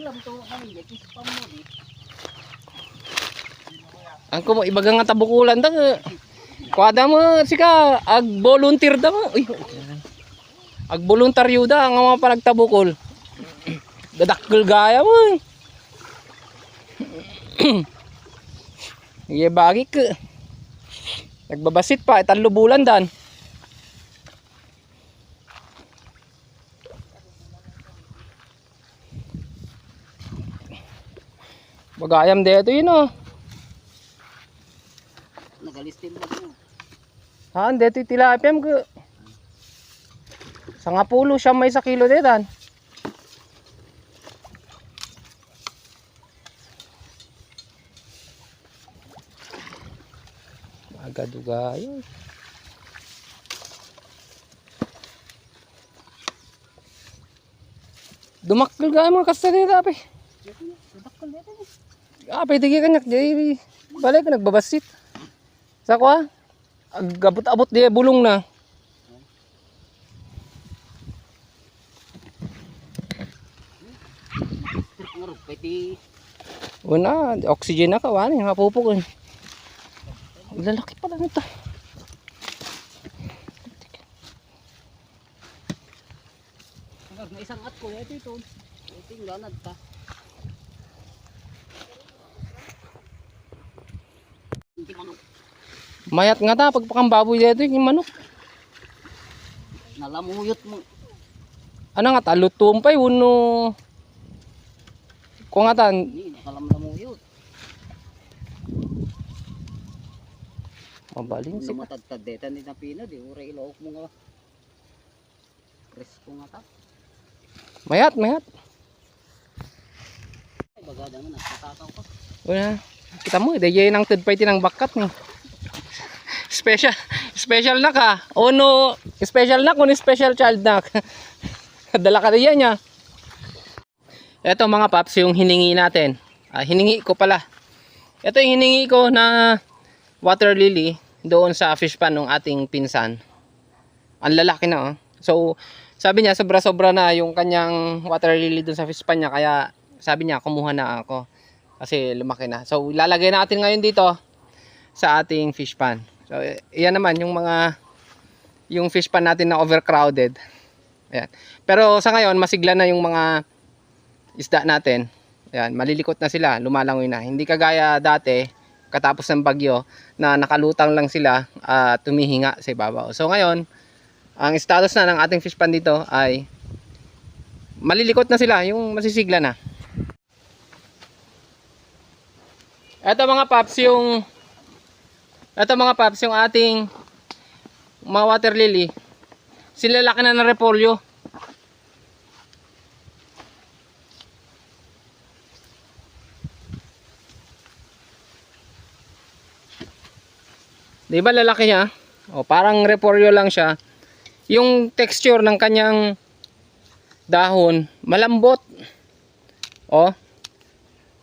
ulam to kami di kis pa mo di. Ang kumo ibaga nga tabukulan da. Kuada mo sika ag volunteer da mo. Uy. Ag voluntaryo da nga mga panagtabukol. Dadakkel gaya mo. Iya bagi ke. Nagbabasit pa itan lubulan dan. Bagayam dito yun oh. Nagalistin mo mo. Han, dito tilapia mo. Sa nga pulo siya may sa kilo dedan. Agaduga yun. Dumakil gaya mga kasta dito. Sadakal dito. Ah, pwede ka kanyak. Di, balik nagbabasit. Sa ko ah. Agabot-abot di bulong na. Pwede Una, oxygen na ka, wani, mapupok yun. Lalaki pala nito. Isang at ko ito ito. Ito yung lanad pa. Hindi manok. Mayat nga ta, pagpakambaboy dito yung manok. Nalamuyot mo. Ano nga ta, lutumpay, uno. Kung nga ta, Hindi, nakalamlamuyot. mabaling si Lumatad-tad dito ni na pino. Di ura ilaok mo nga. Presko nga ta. Mayat, mayat. Ay, bagada mo. Nagkatakaw ko. Una, kita mo, dahil ng third party ng bakat ni. Special, special na ka. Uno, special na kung special child na. Dala ka diyan niya. Ito mga paps, yung hiningi natin. Ah, hiningi ko pala. Ito yung hiningi ko na water lily doon sa fish pan ng ating pinsan. Ang lalaki na oh. So, sabi niya sobra-sobra na yung kanyang water lily doon sa fish pan niya kaya sabi niya kumuha na ako kasi lumaki na. So, ilalagay natin ngayon dito sa ating fish pan. So, iyan naman yung mga yung fish pan natin na overcrowded. Ayan. Pero sa ngayon, masigla na yung mga isda natin. Ayan, malilikot na sila, lumalangoy na. Hindi kagaya dati, katapos ng bagyo, na nakalutang lang sila at tumihinga sa ibabaw. So ngayon, ang status na ng ating fish pan dito ay malilikot na sila, yung masisigla na. Ito mga paps yung Ito mga paps yung ating mga water lily. Sila laki na ng repolyo. Di ba lalaki niya? O parang repolyo lang siya. Yung texture ng kanyang dahon malambot. O,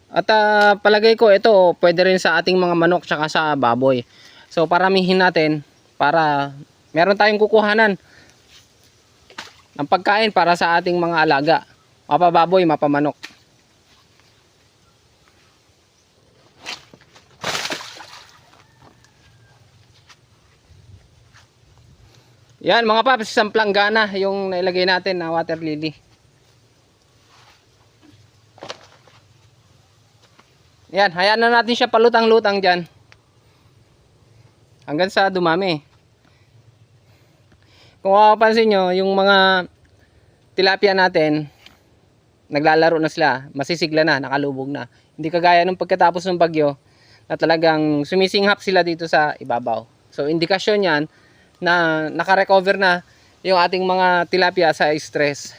at ah, palagay ko ito pwede rin sa ating mga manok tsaka sa baboy. So paramihin natin para meron tayong kukuhanan ng pagkain para sa ating mga alaga. Mapababoy, mapamanok. Yan mga paps, isang planggana yung nailagay natin na water lily. Yan, hayaan na natin siya palutang-lutang dyan. Hanggang sa dumami. Kung mapapansin nyo, yung mga tilapia natin, naglalaro na sila, masisigla na, nakalubog na. Hindi kagaya nung pagkatapos ng bagyo, na talagang sumisinghap sila dito sa ibabaw. So, indikasyon yan na nakarecover na yung ating mga tilapia sa stress.